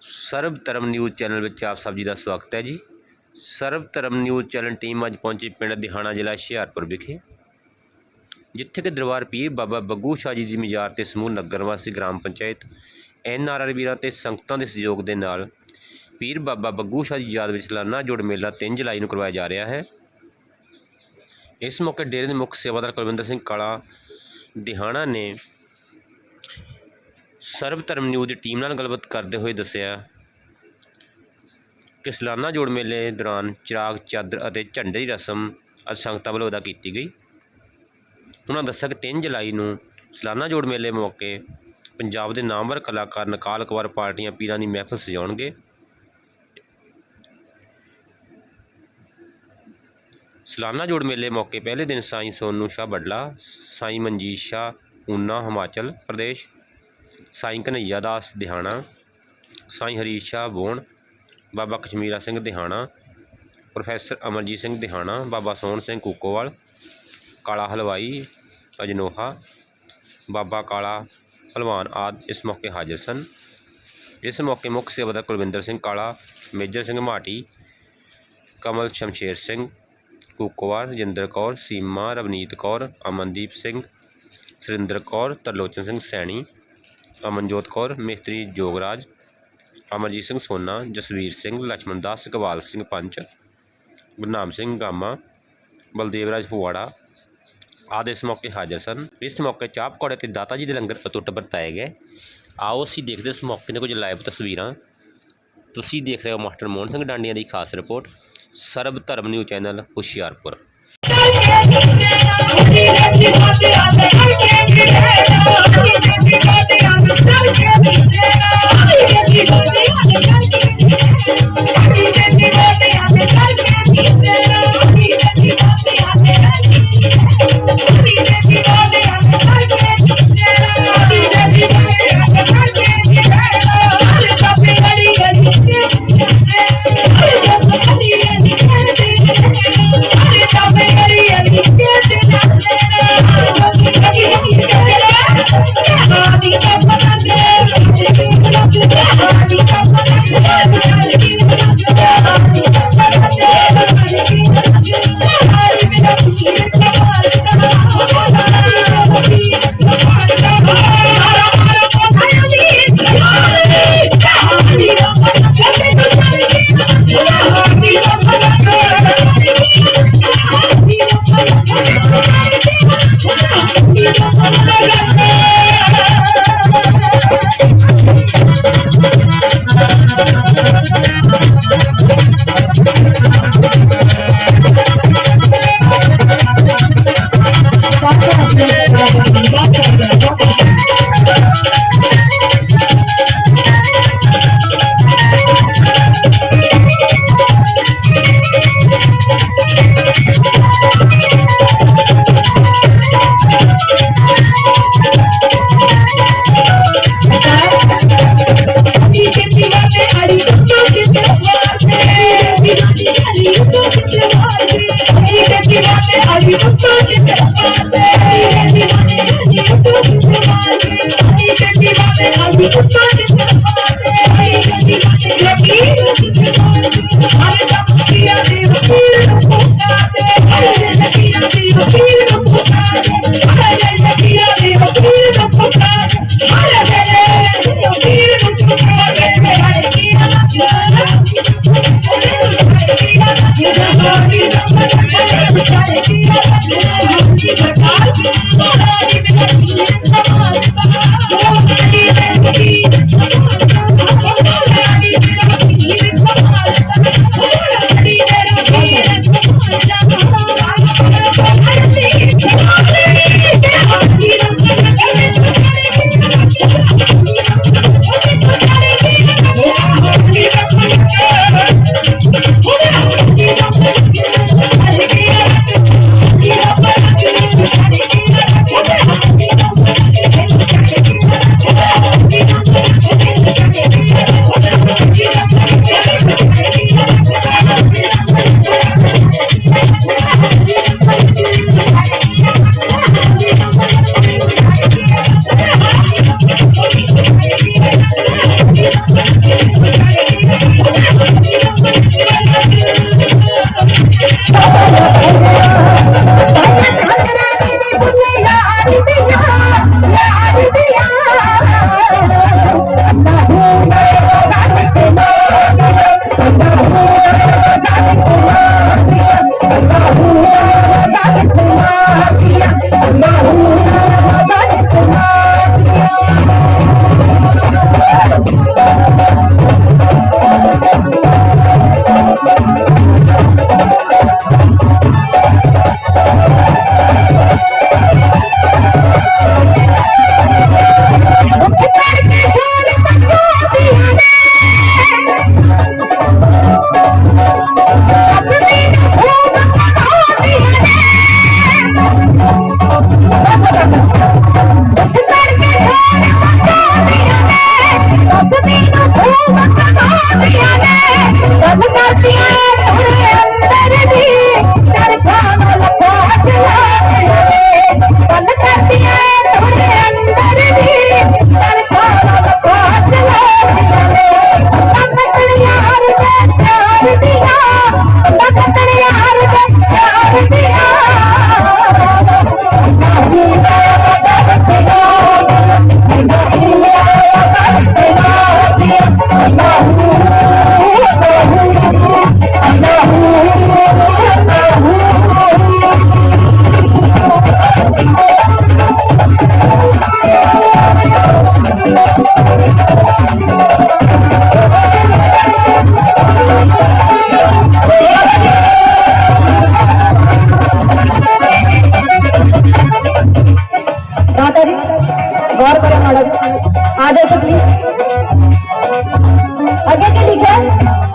ਸਰਬ ਧਰਮ news channel ਵਿੱਚ ਆਪ ਸਭ ਜੀ ਦਾ ਸਵਾਗਤ ਹੈ ਜੀ। ਸਰਬ ਧਰਮ ਨਿਊਜ਼ ਚੈਨਲ ਟੀਮ ਅੱਜ ਪਹੁੰਚੀ ਪਿੰਡ ਦਿਹਾਣਾ ਜ਼ਿਲ੍ਹਾ ਹੁਸ਼ਿਆਰਪੁਰ ਵਿਖੇ, ਜਿੱਥੇ ਕਿ ਦਰਬਾਰ ਪੀਰ ਬਾਬਾ ਬੱਗੂ ਸ਼ਾਹ ਜੀ ਦੀ ਮਜ਼ਾਰ ਤੇ ਸਮੂਹ ਨਗਰ ਵਾਸੀ ਗ੍ਰਾਮ ਪੰਚਾਇਤ, ਐਨ ਆਰ ਆਰ ਵੀਰਾਂ ਤੇ ਸੰਗਤਾਂ ਦੇ ਸਹਿਯੋਗ ਦੇ ਨਾਲ ਪੀਰ ਬਾਬਾ ਬੱਗੂ ਸ਼ਾਹ ਦੀ ਯਾਦ ਵਿੱਚ ਸਾਲਾਨਾ ਜੋੜ ਮੇਲਾ 3 ਜੁਲਾਈ ਨੂੰ ਕਰਵਾਇਆ ਜਾ ਰਿਹਾ ਹੈ। ਇਸ ਮੌਕੇ ਡੇਰੇ ਦੇ ਮੁੱਖ ਸੇਵਾਦਾਰ ਕੁਲਵਿੰਦਰ ਸਿੰਘ ਕਾਲਾ ਦਿਹਾਣਾ ਨੇ ਸਰਬ ਧਰਮ ਨਿਊਜ਼ ਦੀ ਟੀਮ ਨਾਲ ਗੱਲਬਾਤ ਕਰਦੇ ਹੋਏ ਦੱਸਿਆ ਕਿ ਸਾਲਾਨਾ ਜੋੜ ਮੇਲੇ ਦੌਰਾਨ ਚਿਰਾਗ, ਚਾਦਰ ਅਤੇ ਝੰਡੇ ਦੀ ਰਸਮ ਅੱਜ ਸੰਗਤਾਂ ਵੱਲੋਂ ਅਦਾ ਕੀਤੀ ਗਈ। ਉਹਨਾਂ ਦੱਸਿਆ ਕਿ 3 ਜੁਲਾਈ ਨੂੰ ਸਾਲਾਨਾ ਜੋੜ ਮੇਲੇ ਮੌਕੇ ਪੰਜਾਬ ਦੇ ਨਾਮਵਰ ਕਲਾਕਾਰ ਨਕਾਲ ਕਵਾਰ ਪਾਰਟੀਆਂ ਪੀਰਾਂ ਦੀ ਮਹਿਫਲ ਸਜਾਉਣਗੇ। ਸਾਲਾਨਾ ਜੋੜ ਮੇਲੇ ਮੌਕੇ ਪਹਿਲੇ ਦਿਨ ਸਾਈਂ ਸੋਨੂ, ਸ਼ਾਹ ਬੱਡਲਾ, ਸਾਈਂ ਮਨਜੀਤ ਸ਼ਾਹ, ਊਨਾ, ਹਿਮਾਚਲ ਪ੍ਰਦੇਸ਼ ਸਾਈਂ ਕਨਈਆ ਦਾਸ ਦਿਹਾਣਾ ਸਾਈਂ ਹਰੀਸ਼ ਸ਼ਾਹ ਬੋਣ ਬਾਬਾ ਕਸ਼ਮੀਰਾ ਸਿੰਘ ਦਿਹਾਣਾ ਪ੍ਰੋਫੈਸਰ ਅਮਰਜੀਤ ਸਿੰਘ ਦਿਹਾਣਾ ਬਾਬਾ ਸੋਹਣ ਸਿੰਘ ਕੂਕੋਵਾਲ ਕਾਲਾ ਹਲਵਾਈ ਅਜਨੋਹਾ ਬਾਬਾ ਕਾਲਾ ਭਲਵਾਨ ਆਦਿ ਇਸ ਮੌਕੇ ਹਾਜ਼ਰ ਸਨ ਇਸ ਮੌਕੇ ਮੁੱਖ ਸੇਵਾਦਾਰ ਕੁਲਵਿੰਦਰ ਸਿੰਘ ਕਾਲਾ ਮੇਜਰ ਸਿੰਘ ਮਾਟੀ ਕਮਲ ਸ਼ਮਸ਼ੇਰ ਸਿੰਘ ਕੂਕੋਵਾਲ ਰਜਿੰਦਰ ਕੌਰ ਸੀਮਾ ਰਵਨੀਤ ਕੌਰ ਅਮਨਦੀਪ ਸਿੰਘ ਸੁਰਿੰਦਰ ਕੌਰ ਤਰਲੋਚਨ ਸਿੰਘ ਸੈਣੀ ਅਮਨਜੋਤ ਕੌਰ, ਮਿਸਤਰੀ ਜੋਗਰਾਜ, ਅਮਰਜੀਤ ਸਿੰਘ ਸੋਨਾ, ਜਸਵੀਰ ਸਿੰਘ, ਲਛਮਣ ਦਾਸ ਕਵਾਲ ਸਿੰਘ ਪੰਚ, ਗੁਰਨਾਮ ਸਿੰਘ ਗਾਮਾ, ਬਲਦੇਵ ਰਾਜ ਫੁਆੜਾ ਆਦਿ ਇਸ ਮੌਕੇ ਹਾਜ਼ਰ ਸਨ। ਇਸ ਮੌਕੇ ਚਾਹ ਪਕੌੜੇ ਤੇ ਦਾਤਾ ਜੀ ਦੇ ਲੰਗਰ ਅਤੁੱਟ ਵਰਤਾਏ ਗਏ। ਆਓ ਅਸੀਂ ਦੇਖਦੇ ਇਸ ਮੌਕੇ ਦੀਆਂ ਕੁਝ ਲਾਈਵ ਤਸਵੀਰਾਂ। ਤੁਸੀਂ ਦੇਖ ਰਹੇ ਹੋ ਮਾਸਟਰ ਮੋਹਨ ਸਿੰਘ ਡਾਂਡੀਆਂ ਦੀ ਖਾਸ report, Sarab Dharam new channel, Hoshiarpur. i'm gonna get Yeah. आगे के लिए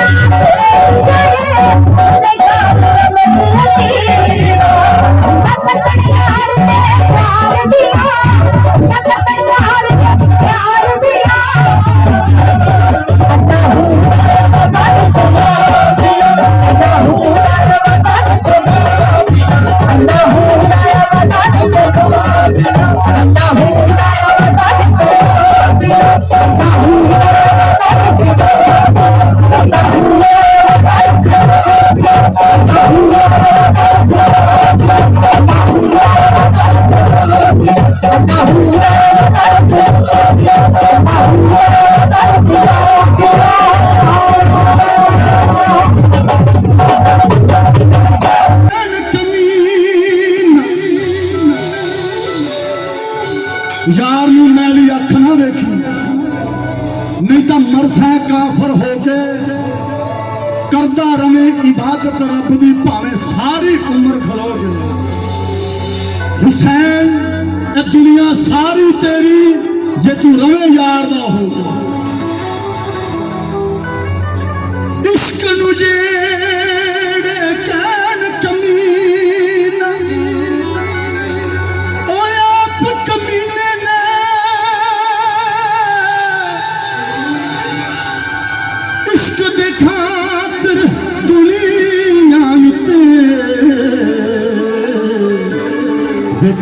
Thank you.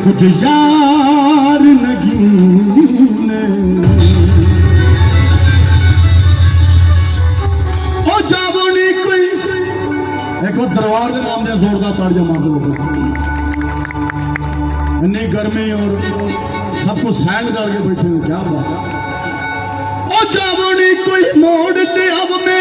कुझु यार नगीन ਉਹ ਜਾਵੋ ਨਹੀਂ ਕੋਈ ਦੇਖੋ, ਦਰਬਾਰ ਦੇ ਨਾਮ ਦੇ ਜ਼ੋਰਦਾਰ ਤਾੜੀਆਂ ਮਾਰ ਦਿਓ ਇੰਨੀ ਗਰਮੀ ਔਰ ਸਭ ਕੁਝ ਸਹਿਣ ਕਰਕੇ ਬੈਠੇ ਹੋ ਕੀ ਬਾਤ। ਉਹ ਜਾਵੋ ਨਹੀਂ ਕੋਈ ਮੋੜ ਤੇ ਅਬ ਮੈਂ।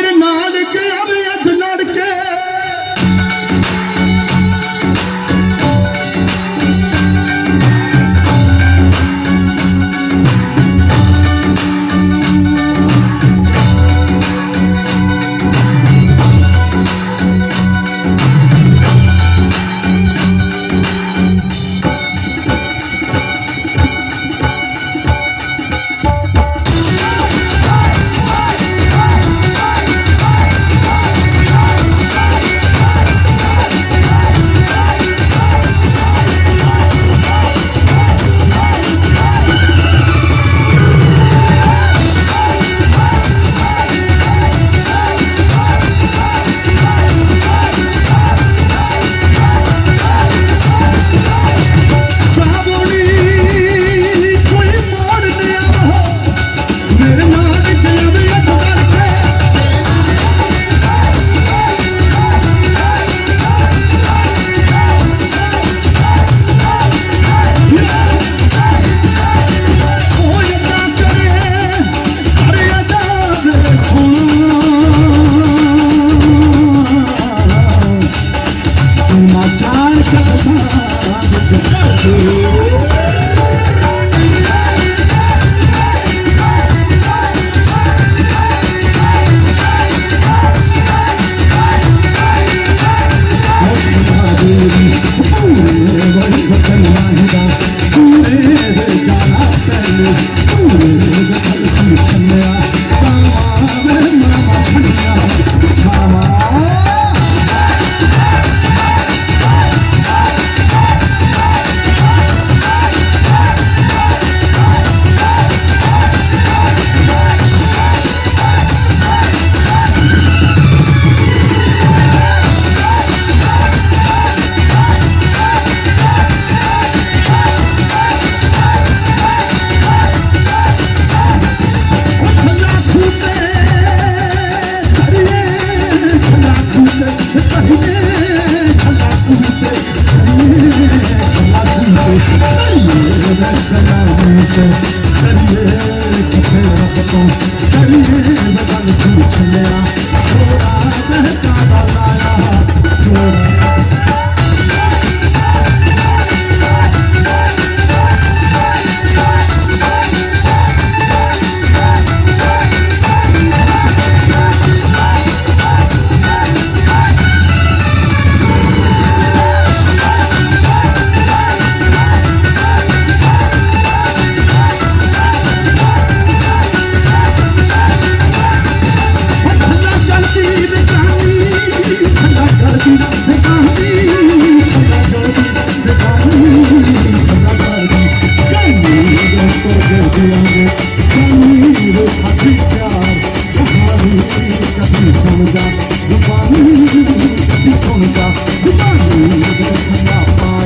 Zubani, Zubani, Zubani, Zubani, Zubani, Zubani, Zubani,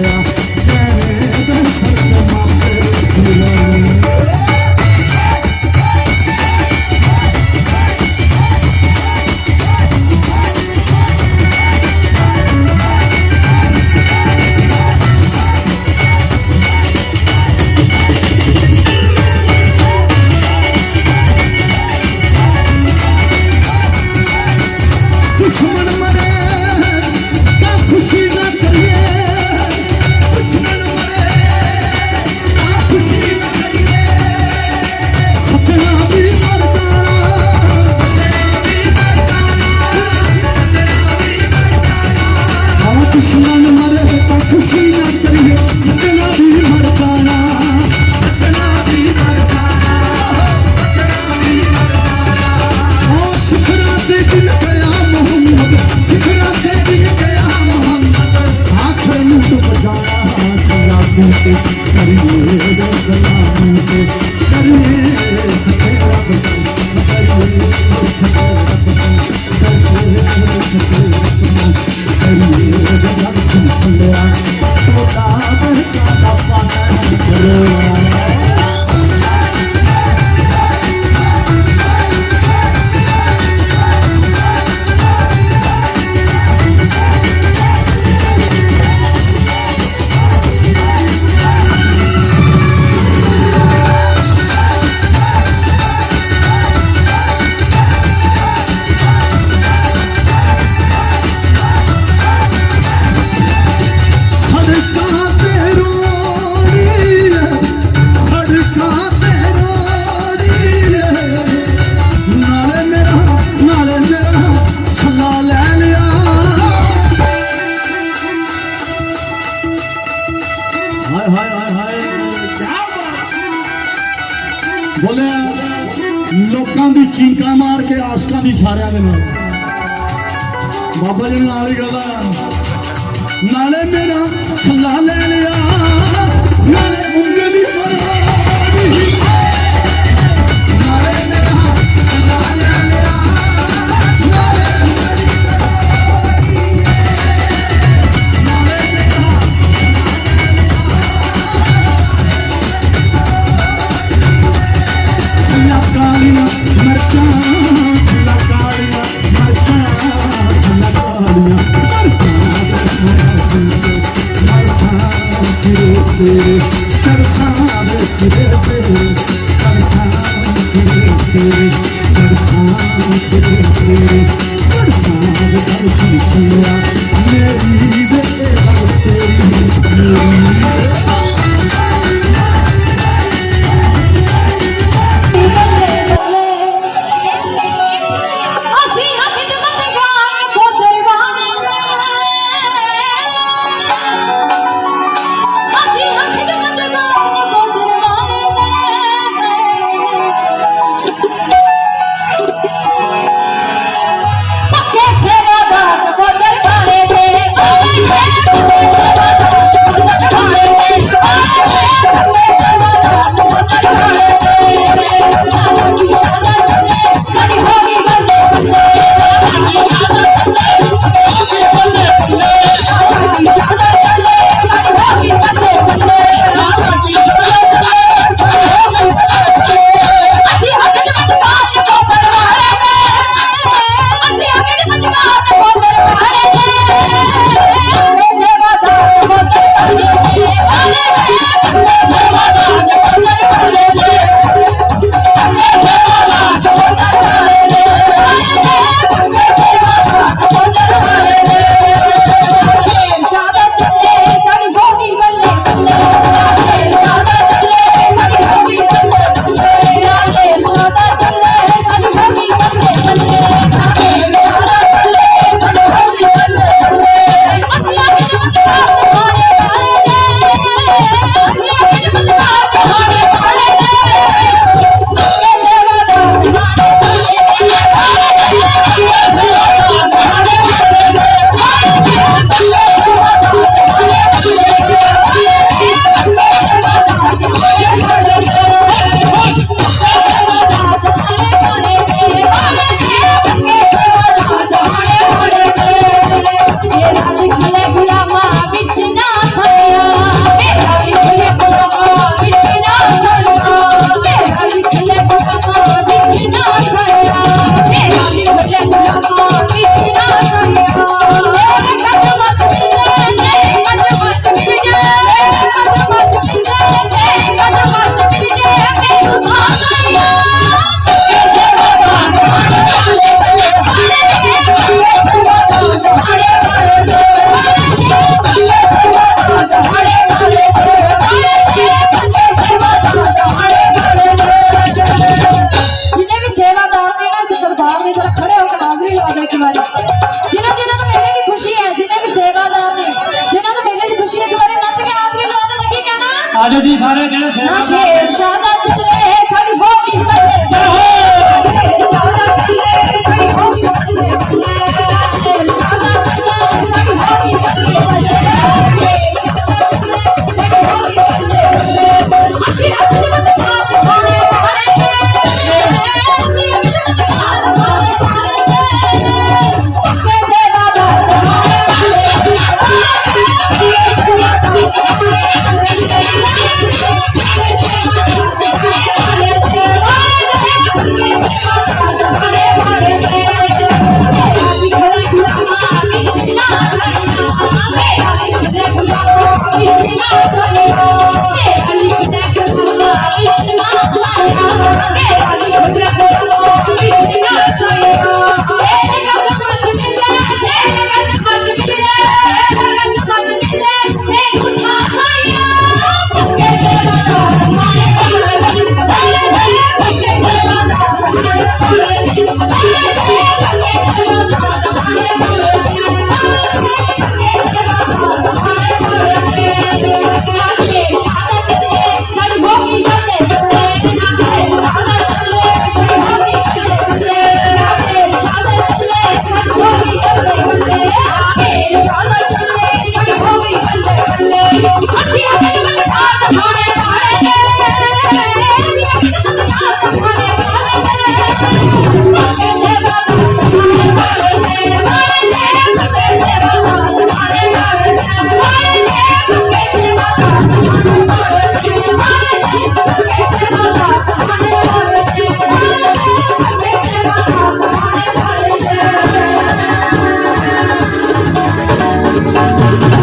Thank you.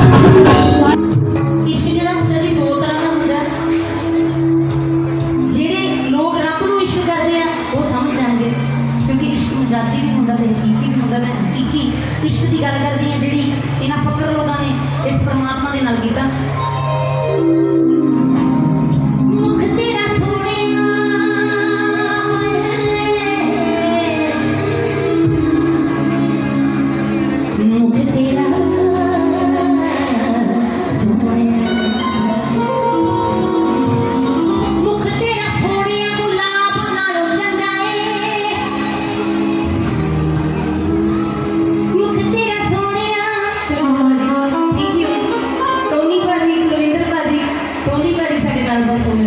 honorable